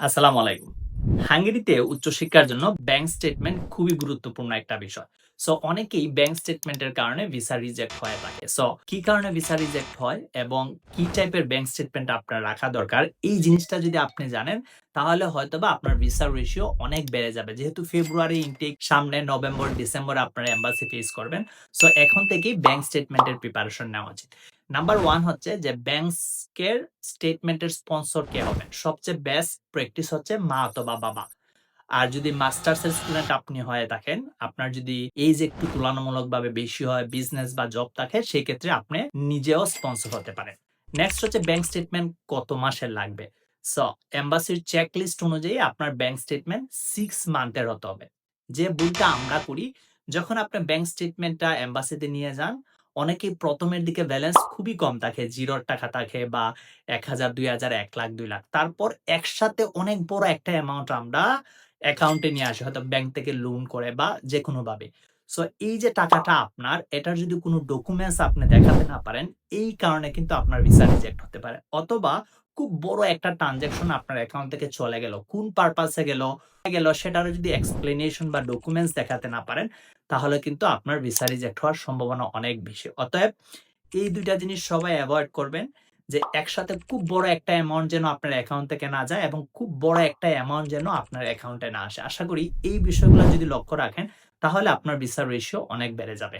আসসালামু আলাইকুম। হাঙ্গেরিতে উচ্চশিক্ষার জন্য ব্যাংক স্টেটমেন্ট খুবই গুরুত্বপূর্ণ একটা বিষয়। সো অনেকেই ব্যাংক স্টেটমেন্টের কারণে ভিসা রিজেক্ট হয়ে থাকে। সো কি কারণে ভিসা রিজেক্ট হয় এবং কি টাইপের ব্যাংক স্টেটমেন্ট আপনার রাখা দরকার এই জিনিসটা যদি আপনি জানেন তাহলে হয়তো বা আপনার ভিসার রেশিও অনেক বেড়ে যাবে। যেহেতু ফেব্রুয়ারি ইনটেক সামনে নভেম্বর, ডিসেম্বর আপনার এম্বাসি ফেস করবেন। সো এখন থেকেই ব্যাংক স্টেটমেন্টের প্রিপারেশন নেওয়া উচিত। নাম্বার 1 হচ্ছে যে ব্যাংকের স্টেটমেন্টের স্পন্সর কে হবেন? সবচেয়ে বেস্ট প্র্যাকটিস হচ্ছে মা অথবা বাবা। আর যদি মাস্টার্স এর স্টুডেন্ট আপনি হয়ে থাকেন, আপনার যদি এইজ একটু তুলনামূলকভাবে বেশি হয়, বিজনেস বা জব থাকে সেক্ষেত্রে আপনি নিজেও স্পন্সর হতে পারেন। নেক্সট হচ্ছে ব্যাংক স্টেটমেন্ট কত মাসের লাগবে? সো এম্বাসির চেকলিস্ট অনুযায়ী আপনার ব্যাংক স্টেটমেন্ট 6 মান্থের হতে হবে। যে ভুলটা আমরা করি যখন আপনি ব্যাংক স্টেটমেন্টটা এম্বাসিতে নিয়ে যান, অনেকেই ১ম এর দিকে ব্যালেন্স খুবই কম থাকে। 0 টাকা থাকে বা ১,০০০, ২,০০০, ১,০০,০০০, ২,০০,০০০ তারপর একসাথে অনেক বড় একটা অ্যামাউন্ট আমরা অ্যাকাউন্টে নিয়ে আসি। হয়তো ব্যাংক থেকে লোন করে বা যেকোনোভাবে। সো এই যে টাকাটা আপনার এটার যদি কোনো ডকুমেন্টস আপনি দেখাতে না পারেন, এই কারণে কিন্তু আপনার ভিসা রিজেক্ট হতে পারে। অথবা খুব বড় একটা ট্রান্সেকশন আপনার অ্যাকাউন্ট থেকে চলে গেল। কোন পারপাস গেল, গেল সেটারও যদি এক্সপ্লেনেশন বা ডকুমেন্টস দেখাতে না পারেন, তাহলে কিন্তু আপনার ভিসা রিজেক্ট হওয়ার সম্ভাবনা অনেক বেশি। অতএব এই দুইটা জিনিস সবাই অ্যাভয়েড করবেন যে একসাথে খুব বড় একটা অ্যামাউন্ট যেন আপনার অ্যাকাউন্ট থেকে না যায় এবং খুব বড় একটা অ্যামাউন্ট যেন আপনার অ্যাকাউন্টে না আসে। আশা করি এই বিষয়গুলো যদি লক্ষ্য রাখেন তাহলে আপনার ভিসার রেশিও অনেক বেড়ে যাবে।